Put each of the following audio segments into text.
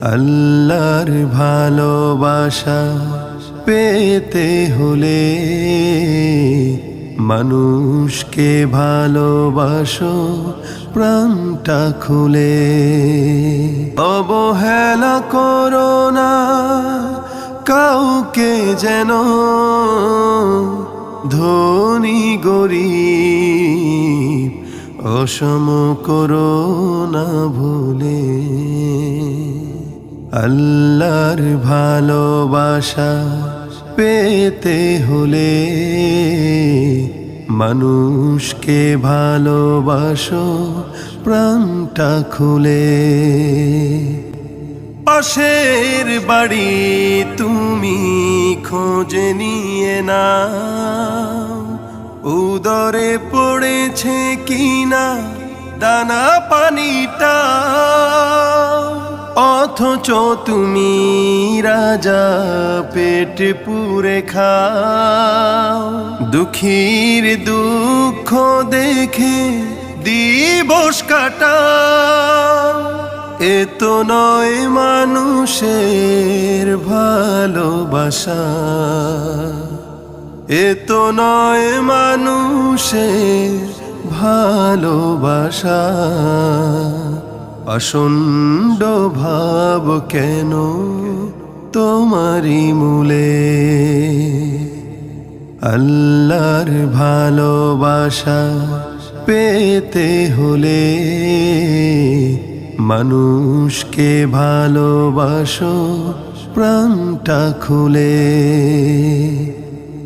আল্লাহর ভালোবাসা পেতে হলে মানুষকে ভালোবাসো, প্রাণটা খুলে। অবহেলা করো না, কাউকে যেন ধনী গরিব অসম করো না ভুলে। আল্লাহর ভালোবাসা পেতে হলে মানুষকে ভালোবাসো, প্রাণটা খুলে। পাশের বাড়ি তুমি খোঁজ নিয়ে না উদরে পড়েছে কিনা দানা পানিটা। অথচ তুমি রাজা, পেট পুরে খাও। দুঃখীর দুঃখ দেখে দিবস কাটাও। এ তো নয় মানুষের ভালোবাসা। এ তো নয় মানুষের ভালোবাসা। অসুন্ড ভাব কেন তোমারি মূলে? আল্লাহর ভালোবাসা পেতে হলে মানুষকে ভালোবাসো প্রাণটা খুলে।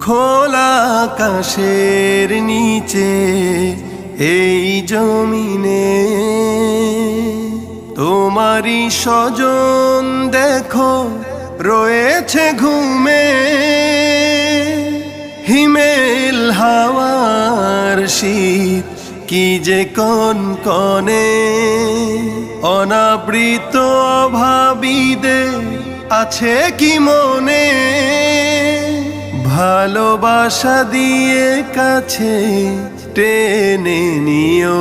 খোলা আকাশের নিচে এই জমিনে তোমারই স্বজন দেখো, রয়েছে ঘুমে। হিমেল হাওয়ার শীত কি যে কন কনে। অনাবৃত অভাবীদের আছে কি মনে। ভালোবাসা দিয়ে কাছে টেনে নিও।